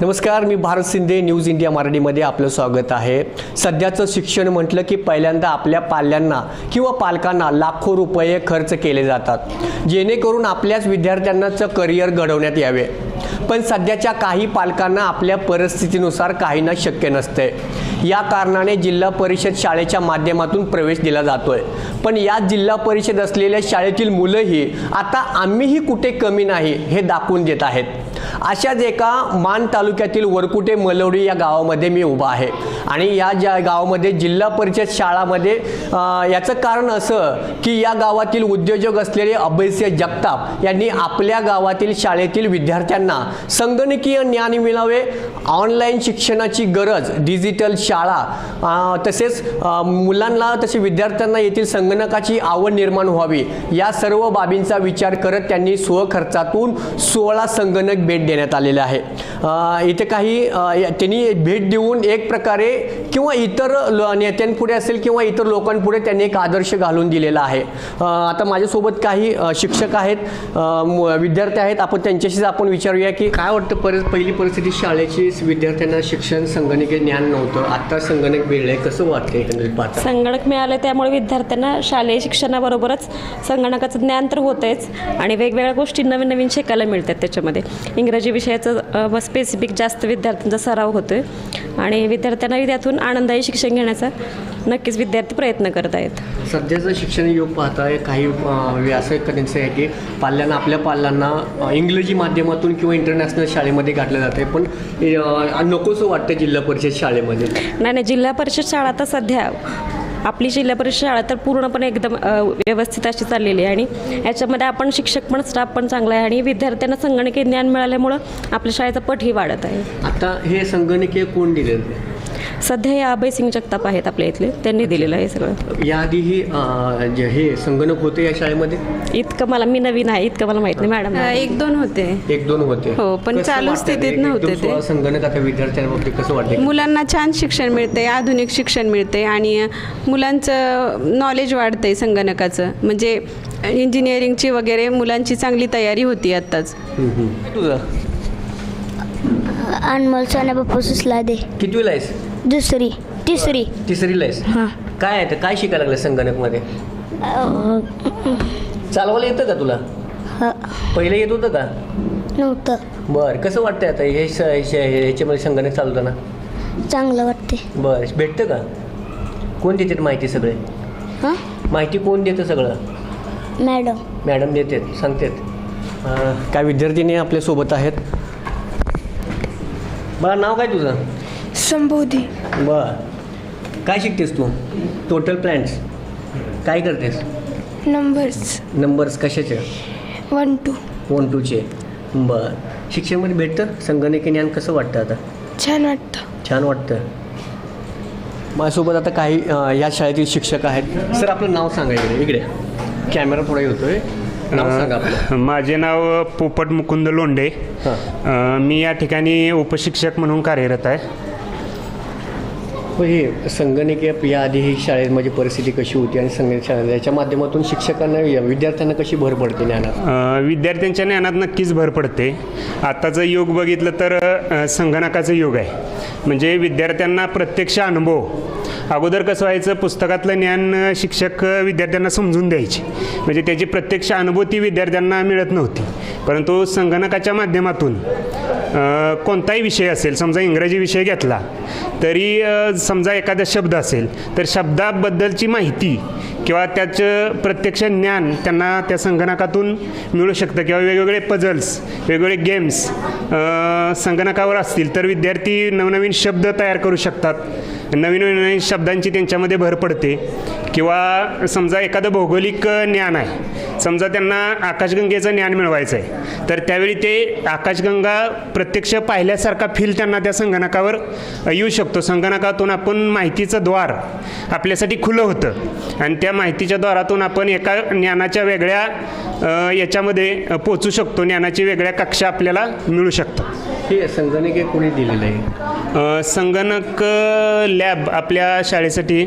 नमस्कार मी Bharat Shinde news India मराठीमध्ये आपलं स्वागत आहे. सध्याचं शिक्षण म्हटलं की पहिल्यांदा आपल्या पाल्यांना किंवा पालकांना लाखो रुपये खर्च केले जातात जेणेकरून आपल्याच विद्यार्थ्यांनाचं करिअर घडवण्यात यावे. पण सध्याच्या काही पालकांना आपल्या परिस्थितीनुसार काहींना शक्य नसते. या कारणाने जिल्हा परिषद शाळेच्या माध्यमातून प्रवेश दिला जातोय. पण या जिल्हा परिषद असलेल्या शाळेतील मुलंही आता आम्हीही कुठे कमी नाही हे दाखवून देत आहेत. अशाच एका मान तालुक्यातील वरकुटे मलवडी या गावामध्ये मी उभा आहे. आणि या ज्या गावामध्ये जिल्हा परिषद शाळामध्ये याचं कारण असं की या गावातील उद्योजक असलेले अभयसिंह जगताप यांनी आपल्या गावातील शाळेतील विद्यार्थ्यांना संगणकीय ज्ञान मिळावे ऑनलाईन शिक्षणाची गरज डिजिटल शाळा तसेच मुलांना तसे विद्यार्थ्यांना येथील संगणकाची आवड निर्माण व्हावी या सर्व बाबींचा विचार करत त्यांनी स्वखर्चातून सोळा संगणक भेट देण्यात आलेले आहे. इथे काही त्यांनी भेट देऊन एक प्रकारे किंवा इतर लो- नेत्यांपुढे असेल किंवा इतर लोकांपुढे त्यांनी एक आदर्श घालून दिलेला आहे. आता माझ्यासोबत काही शिक्षक आहेत विद्यार्थी आहेत. आपण त्यांच्याशीच आपण विचारूया की काय वाटतं परि पहिली परिस्थिती शाळेची? विद्यार्थ्यांना शिक्षण संगणकीय ज्ञान नव्हतं. आता संगणक भेटलंय कसं वाटतं एकंदरीत संगणक मिळाले त्यामुळे विद्यार्थ्यांना शालेय शिक्षणाबरोबरच संगणकाचं ज्ञान तर होतंच आणि वेगवेगळ्या गोष्टी नवीन नवीन शिकायला मिळतात त्याच्यामध्ये. इंग्रजी विषयाचं स्पेसिफिक जास्त विद्यार्थ्यांचा सराव होतोय. आणि विद्यार्थ्यांना त्यातून आनंदायी शिक्षण घेण्याचा नक्कीच विद्यार्थी प्रयत्न करत आहेत. सध्याचं शिक्षण योग पाहताय काही आहे की पाल्यांना आपल्या पाल्यांना इंग्रजी माध्यमातून किंवा इंटरनॅशनल शाळेमध्ये घातलं जातं आहे पण नकोसं वाटतं जिल्हा परिषद शाळेमध्ये. नाही नाही जिल्हा परिषद शाळा तर सध्या आपली जिल्हा परिषद शाळा तर पूर्णपणे एकदम व्यवस्थित अशी चाललेली आहे. आणि याच्यामध्ये आपण शिक्षक पण स्टाफ पण चांगला आहे आणि विद्यार्थ्यांना संगणकीय ज्ञान मिळाल्यामुळं आपल्या शाळेचा पटही वाढत आहे. आता हे संगणकीय कोण दिलेलं सध्या हे अभय सिंग जगताप आहेत आपल्या इथले. त्यांनी दिलेलं आहे सगळं. याआधीही अं, जे हे संगणक होते या शाळेमध्ये? इतकं मला मी नवीन आहे इतकं मला माहीत नाही मॅडम. अ, एक दोन होते. एक दोन होते. हो, पण कसं चालू? स्थितीत एकदम नव्हते ते. संगणक आता विद्यार्थ्यांबाबतीत कसं वाटतं मुलांना छान शिक्षण मिळते आधुनिक शिक्षण मिळते आणि मुलांचं नॉलेज वाढतंय संगणकाचं. म्हणजे इंजिनिअरिंगची वगैरे मुलांची चांगली तयारी होती आत्ताच. तुझं अनमोल सोन्या बापू सुसलादे. कितवीला आहेस? दुसरी तिसरी. तिसरीला आहेस? हां. काय आहे ते? काय शिकायला लागलं संगणकमध्ये? चालवायला येतं का तुला? ह. पहिलं येत होतं का? नव्हतं. बरं कसं वाटतंय आता? हे स- हे- हे- ह्याच्यामध्ये संगणक चालवताना? चांगलं वाटते बरं भेटतं का? कोण देतात माहिती सगळे? हां? माहिती कोण देतं सगळं? मॅडम. मॅडम देतात सांगतात. काय विद्यार्थिनी आपल्यासोबत आहेत? बरं नाव काय तुझं? संबोधी. बर. काय शिकतेस तू? टोटल प्लॅन्स काय करतेस? नंबर्स नंबर्स कशाचे? वन टू वन टूचे बर. शिक्षणामध्ये भेटतं? संगणकीय ज्ञान कसं वाटतं आता? छान वाटतं. छान वाटतं. माझ्यासोबत आता काही अं, या शाळेतील शिक्षक आहेत. सर आपलं नाव सांगा इकडे. इकडे. कॅमेरा थोडा येतोय. नाव सांगा आपलं. माझे नाव पोपट मुकुंद लोंढे. हां. अ, मी या ठिकाणी उपशिक्षक म्हणून कार्यरत आहे. हे संगणकीय याआधी ही शाळेमध्ये परिस्थिती कशी होती आणि संगणक शाळा याच्या माध्यमातून शिक्षकांना विद्यार्थ्यांना कशी भर पडते ज्ञानात? विद्यार्थ्यांच्या ज्ञानात नक्कीच भर पडते. आताचं युग बघितलं तर संगणकाचं युग आहे. म्हणजे विद्यार्थ्यांना प्रत्यक्ष अनुभव. अगोदर कसं व्हायचं पुस्तकातलं ज्ञान शिक्षक विद्यार्थ्यांना समजून द्यायचे. म्हणजे त्याची प्रत्यक्ष अनुभूती विद्यार्थ्यांना मिळत नव्हती. परंतु संगणकाच्या माध्यमातून कोणताही विषय असेल समजा इंग्रजी विषय घेतला तरी समजा एखादा शब्द असेल तर शब्दाबद्दलची माहिती किंवा त्याचं प्रत्यक्ष ज्ञान त्यांना त्या संगणकातून मिळू शकतं. किंवा वेगवेगळे पझल्स वेगवेगळे गेम्स संगणकावर असतील तर विद्यार्थी नवनवीन शब्द तयार करू शकतात. नवीन नवीन शब्दांची त्यांच्यामध्ये भर पडते. किंवा समजा एखादं भौगोलिक ज्ञान आहे समजा त्यांना आकाशगंगेचं ज्ञान मिळवायचं आहे तर त्यावेळी ते आकाशगंगा प्रत्यक्ष पाहिल्यासारखा फील त्यांना त्या संगणकावर येऊ शकतो. संगणकातून आपण माहितीचं द्वार आपल्यासाठी खुलं होतं. आणि त्या माहितीच्या द्वारातून आपण एका ज्ञानाच्या वेगळ्या याच्यामध्ये पोचू शकतो. ज्ञानाची वेगळ्या कक्षा आपल्याला मिळू शकतात. हे संगणक कोणी दिलेलं आहे? संगणक लॅब आपल्या शाळेसाठी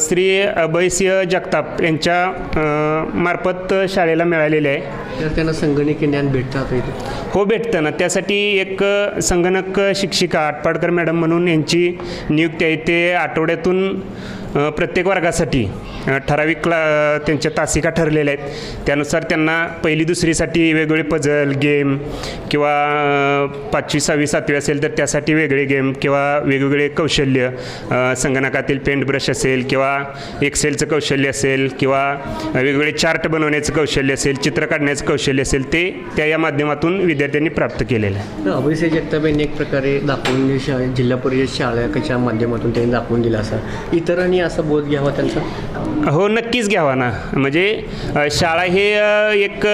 श्री अभयसिंह जगताप यांच्या मार्फत शाळेला मिळालेले आहे. तर त्यांना संगणकीय ज्ञान भेटतात इथे. हो भेटतं ना. त्यासाठी एक संगणक शिक्षिका आटपाडकर मॅडम म्हणून यांची नियुक्ती आहे. ते आठवड्यातून प्रत्येक वर्गासाठी ठराविक क्ला त्यांच्या तासिका ठरलेल्या आहेत. त्यानुसार त्यांना पहिली दुसरीसाठी वेगवेगळे पझल गेम किंवा पाचवी सहावी सातवी असेल तर त्यासाठी वेगळे गेम किंवा वेगवेगळे कौशल्य संगणकातील पेंट ब्रश असेल किंवा एक्सेलचं कौशल्य असेल किंवा वेगवेगळे चार्ट बनवण्याचं कौशल्य असेल चित्र काढण्याचं कौशल्य असेल ते त्या या माध्यमातून विद्यार्थ्यांनी प्राप्त केलेलं आहे. अभिषेक जगताप यांनी एक प्रकारे दाखवून दि- शा जिल्हा परिषद शाळेच्या माध्यमातून त्यांनी दाखवून दिला असा. इतरांनी असा बोध घ्यावा त्यांचा? हो नक्कीच घ्यावा ना. म्हणजे शाळा हे एक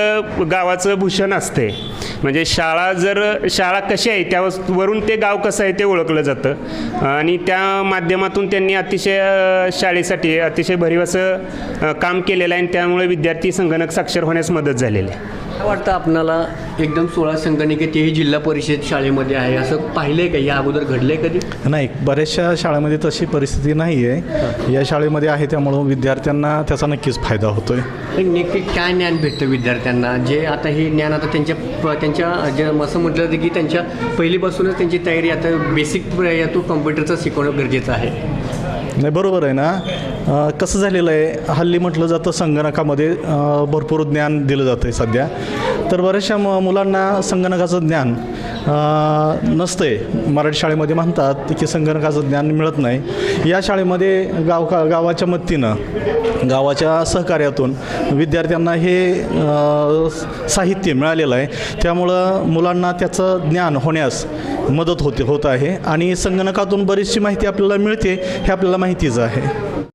गावाचं भूषण असते. म्हणजे शाळा जर शाळा कशी आहे त्यावरून ते गाव कसं आहे ते ओळखलं जातं. आणि त्या माध्यमातून त्यांनी अतिशय शाळेसाठी अतिशय भरीव असं काम केलेलं आहे आणि त्यामुळे विद्यार्थी संगणक साक्षर होण्यास मदत झालेली आहे. काय वाटतं आपणाला एकदम सोळा संगणके तेही जिल्हा परिषद शाळेमध्ये आहे? असं पाहिलंय का? या अगोदर घडलंय कधी? नाही बऱ्याचशा शाळेमध्ये तशी परिस्थिती नाही आहे या शाळेमध्ये आहे त्यामुळं विद्यार्थ्यांना त्याचा नक्कीच फायदा होतो आहे एक नक्की काय ज्ञान भेटतं विद्यार्थ्यांना? जे आता हे ज्ञान आता त्यांच्या प- त्यांच्या जे असं म्हटलं जातं की त्यांच्या पहिलीपासूनच त्यांची तयारी आता बेसिक तो कम्प्युटरचा शिकवणं गरजेचं आहे. नाही बरोबर आहे ना. कसं झालेलं आहे? हल्ली म्हटलं जातं संगणकामध्ये भरपूर ज्ञान दिलं जातं आहे सध्या. तर बऱ्याचशा म मुलांना संगणकाचं ज्ञान नसतं आहे मराठी शाळेमध्ये म्हणतात की संगणकाचं ज्ञान मिळत नाही. या शाळेमध्ये गाव का गावाच्या मदतीनं गावाच्या सहकार्यातून विद्यार्थ्यांना हे साहित्य मिळालेलं आहे. त्यामुळं मुलांना त्याचं ज्ञान होण्यास मदत होते होत आहे. आणि संगणकातून बरीचशी माहिती आपल्याला मिळते हे आपल्याला माहितीच आहे.